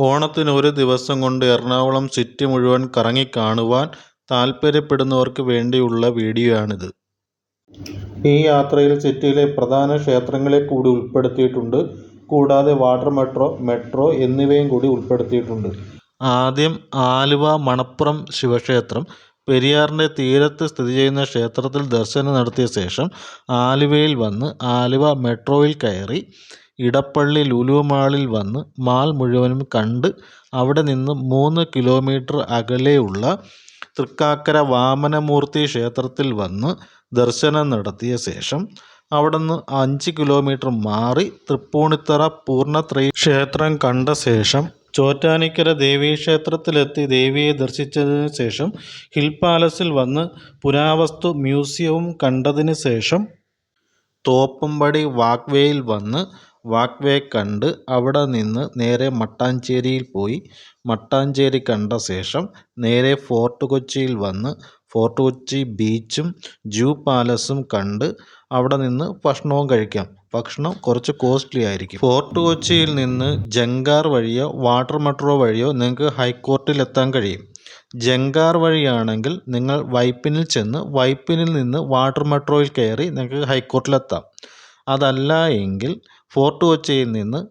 ഓണത്തിന് ഒരു ദിവസം കൊണ്ട് എറണാകുളം സിറ്റി മുഴുവൻ കറങ്ങിക്കാണുവാൻ താല്പര്യപ്പെടുന്നവർക്ക് വേണ്ടിയുള്ള വീഡിയോയാണിത്. ഈ യാത്രയിൽ സിറ്റിയിലെ പ്രധാന ക്ഷേത്രങ്ങളെ കൂടി ഉൾപ്പെടുത്തിയിട്ടുണ്ട്. കൂടാതെ വാട്ടർ മെട്രോ, മെട്രോ എന്നിവയും കൂടി ഉൾപ്പെടുത്തിയിട്ടുണ്ട്. ആദ്യം ആലുവ മണപ്പുറം ശിവക്ഷേത്രം. പെരിയാറിന്റെ തീരത്ത് സ്ഥിതി ചെയ്യുന്ന ക്ഷേത്രത്തിൽ ദർശനം നടത്തിയ ശേഷം ആലുവയിൽ വന്ന് ആലുവ മെട്രോയിൽ കയറി ഇടപ്പള്ളി ലുലു മാളിൽ വന്ന് മാൾ മുഴുവനും കണ്ട് അവിടെ നിന്ന് മൂന്ന് കിലോമീറ്റർ അകലെയുള്ള തൃക്കാക്കര വാമനമൂർത്തി ക്ഷേത്രത്തിൽ വന്ന് ദർശനം നടത്തിയ ശേഷം അവിടെ നിന്ന് അഞ്ച് കിലോമീറ്റർ മാറി തൃപ്പൂണിത്തറ പൂർണത്രയീ ക്ഷേത്രം കണ്ട ശേഷം ചോറ്റാനിക്കര ദേവീക്ഷേത്രത്തിലെത്തി ദേവിയെ ദർശിച്ചതിന് ശേഷം ഹിൽ പാലസിൽ വന്ന് പുരാവസ്തു മ്യൂസിയവും കണ്ടതിന് ശേഷം തോപ്പുംപടി വാക്വേയിൽ വന്ന് വാക്ക് വേ കണ്ട് അവിടെ നിന്ന് നേരെ മട്ടാഞ്ചേരിയിൽ പോയി മട്ടാഞ്ചേരി കണ്ട ശേഷം നേരെ ഫോർട്ട് കൊച്ചിയിൽ വന്ന് ഫോർട്ട് കൊച്ചി ബീച്ചും ജൂ പാലസും കണ്ട് അവിടെ നിന്ന് ഭക്ഷണവും കഴിക്കാം. ഭക്ഷണം കുറച്ച് കോസ്റ്റ്ലി ആയിരിക്കും. ഫോർട്ട് കൊച്ചിയിൽ നിന്ന് ജങ്കാർ വഴിയോ വാട്ടർ മെട്രോ വഴിയോ നിങ്ങൾക്ക് ഹൈക്കോർട്ടിൽ എത്താൻ കഴിയും. ജങ്കാർ വഴിയാണെങ്കിൽ നിങ്ങൾ വൈപ്പിനിൽ ചെന്ന് വൈപ്പിനിൽ നിന്ന് വാട്ടർ മെട്രോയിൽ കയറി നിങ്ങൾക്ക് ഹൈക്കോർട്ടിലെത്താം. അതല്ല എങ്കിൽ ഫോർട്ട് കൊച്ചിയിൽ നിന്ന്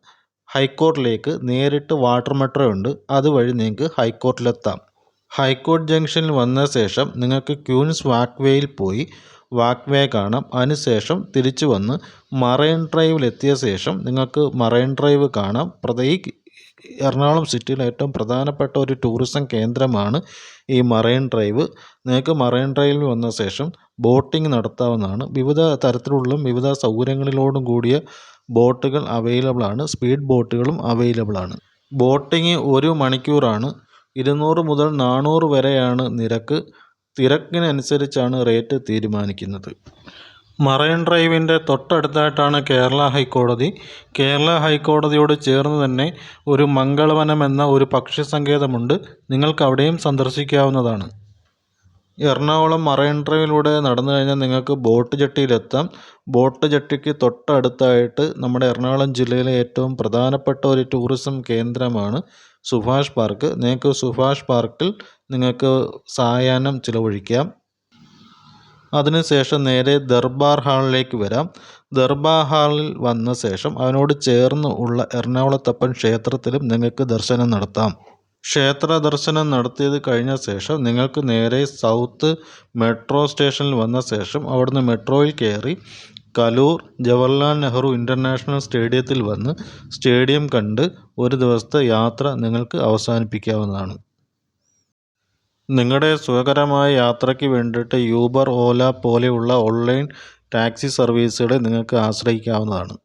ഹൈക്കോർട്ടിലേക്ക് നേരിട്ട് വാട്ടർ മെട്രോ ഉണ്ട്. അതുവഴി നിങ്ങൾക്ക് ഹൈക്കോർട്ടിലെത്താം. ഹൈക്കോർട്ട് ജംഗ്ഷനിൽ വന്ന ശേഷം നിങ്ങൾക്ക് ക്യൂൻസ് വാക്വേയിൽ പോയി വാക്വേ കാണാം. അതിനുശേഷം തിരിച്ചു വന്ന് മറൈൻ ഡ്രൈവിലെത്തിയ ശേഷം നിങ്ങൾക്ക് മറൈൻ ഡ്രൈവ് കാണാം. പ്രത്യേക എറണാകുളം സിറ്റിയിലെ ഏറ്റവും പ്രധാനപ്പെട്ട ഒരു ടൂറിസം കേന്ദ്രമാണ് ഈ മറൈൻ ഡ്രൈവ്. നിങ്ങൾക്ക് മറൈൻ ഡ്രൈവിൽ വന്ന ശേഷം ബോട്ടിംഗ് നടത്താവുന്നതാണ്. വിവിധ തരത്തിലുള്ള വിവിധ സൗകര്യങ്ങളിലോടും കൂടിയ ബോട്ടുകൾ അവൈലബിൾ ആണ്. സ്പീഡ് ബോട്ടുകളും അവൈലബിൾ ആണ്. ബോട്ടിംഗ് ഒരു മണിക്കൂറാണ്. ഇരുന്നൂറ് മുതൽ നാനൂറ് വരെയാണ് നിരക്ക്. തിരക്കിനനുസരിച്ചാണ് റേറ്റ് തീരുമാനിക്കുന്നത്. മറൈൻ ഡ്രൈവിന്റെ തൊട്ടടുത്തായിട്ടാണ് കേരള ഹൈക്കോടതി. കേരള ഹൈക്കോടതിയോട് ചേർന്ന് തന്നെ ഒരു മംഗളവനം എന്ന ഒരു പക്ഷിസങ്കേതമുണ്ട്. നിങ്ങൾക്ക് അവിടെയും സന്ദർശിക്കാവുന്നതാണ്. എറണാകുളം മറൈൻ ഡ്രൈവിലൂടെ നടന്നു കഴിഞ്ഞാൽ നിങ്ങൾക്ക് ബോട്ട് ജെട്ടിയിലെത്താം. ബോട്ട് ജെട്ടിക്ക് തൊട്ടടുത്തായിട്ട് നമ്മുടെ എറണാകുളം ജില്ലയിലെ ഏറ്റവും പ്രധാനപ്പെട്ട ഒരു ടൂറിസം കേന്ദ്രമാണ് സുഭാഷ് പാർക്ക്. നിങ്ങൾക്ക് സുഭാഷ് പാർക്കിൽ നിങ്ങൾക്ക് സായാഹ്നം ചിലവഴിക്കാം. അതിനുശേഷം നേരെ ദർബാർ ഹാളിലേക്ക് വരാം. ദർബാർ ഹാളിൽ വന്ന ശേഷം അതിനോട് ചേർന്ന് ഉള്ള എറണാകുളത്തപ്പൻ ക്ഷേത്രത്തിലും നിങ്ങൾക്ക് ദർശനം നടത്താം. ക്ഷേത്ര ദർശനം നടത്തിയത് കഴിഞ്ഞ ശേഷം നിങ്ങൾക്ക് നേരെ സൗത്ത് മെട്രോ സ്റ്റേഷനിൽ വന്ന ശേഷം അവിടുന്ന് മെട്രോയിൽ കയറി കലൂർ ജവഹർലാൽ നെഹ്റു ഇന്റർനാഷണൽ സ്റ്റേഡിയത്തിൽ വന്ന് സ്റ്റേഡിയം കണ്ട് ഒരു ദിവസത്തെ യാത്ര നിങ്ങൾക്ക് അവസാനിപ്പിക്കാവുന്നതാണ്. നിങ്ങളുടെ സുഖകരമായ യാത്രയ്ക്ക് വേണ്ടിയിട്ട് യൂബർ, ഓല പോലെയുള്ള ഓൺലൈൻ ടാക്സി സർവീസുകളെ നിങ്ങൾക്ക് ആശ്രയിക്കാവുന്നതാണ്.